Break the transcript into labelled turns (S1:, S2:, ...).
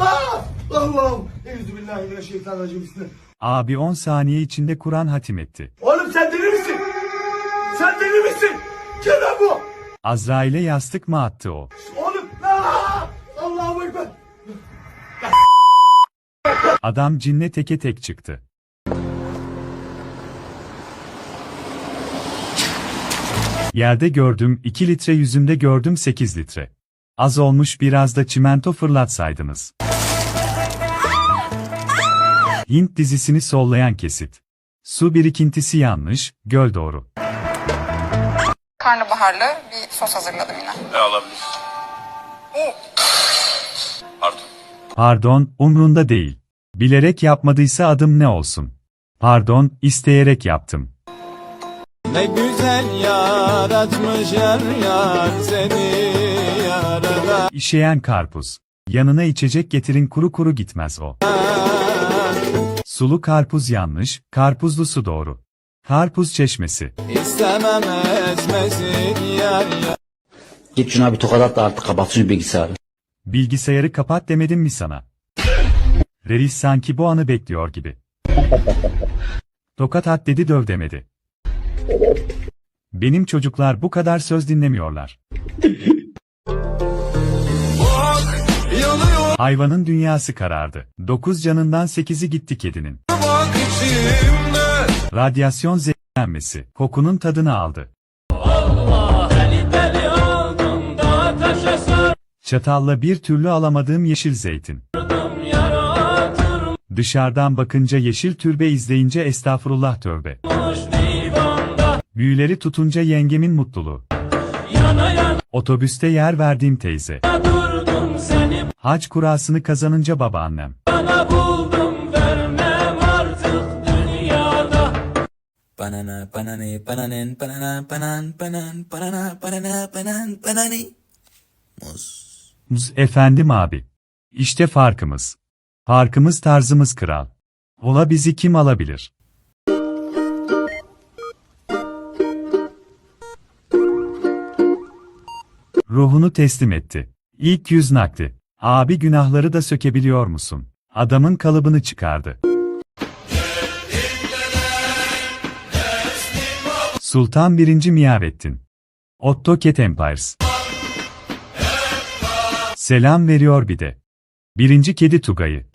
S1: Ah! Allah'ım. Euzubillahimineşşeytanirracim. Bismillah.
S2: Abi 10 saniye içinde Kur'an hatim etti.
S1: Oğlum sen deli misin? Sen deli misin? Kim lan bu?
S2: Azrail'e yastık mı attı o?
S1: Oğlum. Ah! Allah'ım ekber.
S2: Adam cinne teke tek çıktı. Yerde gördüm 2 litre yüzümde gördüm 8 litre. Az olmuş biraz da çimento fırlatsaydınız. Hint dizisini sollayan kesit. Su birikintisi yanlış, göl doğru.
S3: Karnabaharlı bir sos hazırladım yine.
S4: E alabilir. Pardon.
S2: Pardon, umrunda değil. Bilerek yapmadıysa adım ne olsun? Pardon, isteyerek yaptım.
S5: Ne güzel yaratmış yar yar seni yarada
S2: İşeyen karpuz. Yanına içecek getirin kuru kuru gitmez o. Sulu karpuz yanlış, karpuzlu su doğru. Karpuz çeşmesi.
S5: İstemem ezmesin yar yar
S6: Git şuna bir tokat at da artık kapat şu bilgisayarı.
S2: Bilgisayarı kapat demedim mi sana? Reis sanki bu anı bekliyor gibi. Tokat at dedi döv demedi. Benim çocuklar bu kadar söz dinlemiyorlar. Hayvanın dünyası karardı. 9 canından 8'i gitti kedinin. Radyasyon zehirlenmesi. Kokunun tadını aldı. Çatalla bir türlü alamadığım yeşil zeytin. Dışarıdan bakınca yeşil türbe izleyince estağfurullah tövbe. Büyüleri tutunca yengemin mutluluğu. Otobüste yer verdiğim teyze. Hac kurasını kazanınca babaannem.
S7: Banana, banane, bananen, banana, banan, banan, banana, banana, banan, banani. Muz.
S2: Muz efendim abi. İşte farkımız. Farkımız tarzımız kral. Ola bizi kim alabilir? Ruhunu teslim etti. İlk yüz nakli. Abi günahları da sökebiliyor musun? Adamın kalıbını çıkardı. Sultan 1. Miyavettin. Otto Cat Empires. Selam veriyor bir de. Birinci kedi Tugay'ı.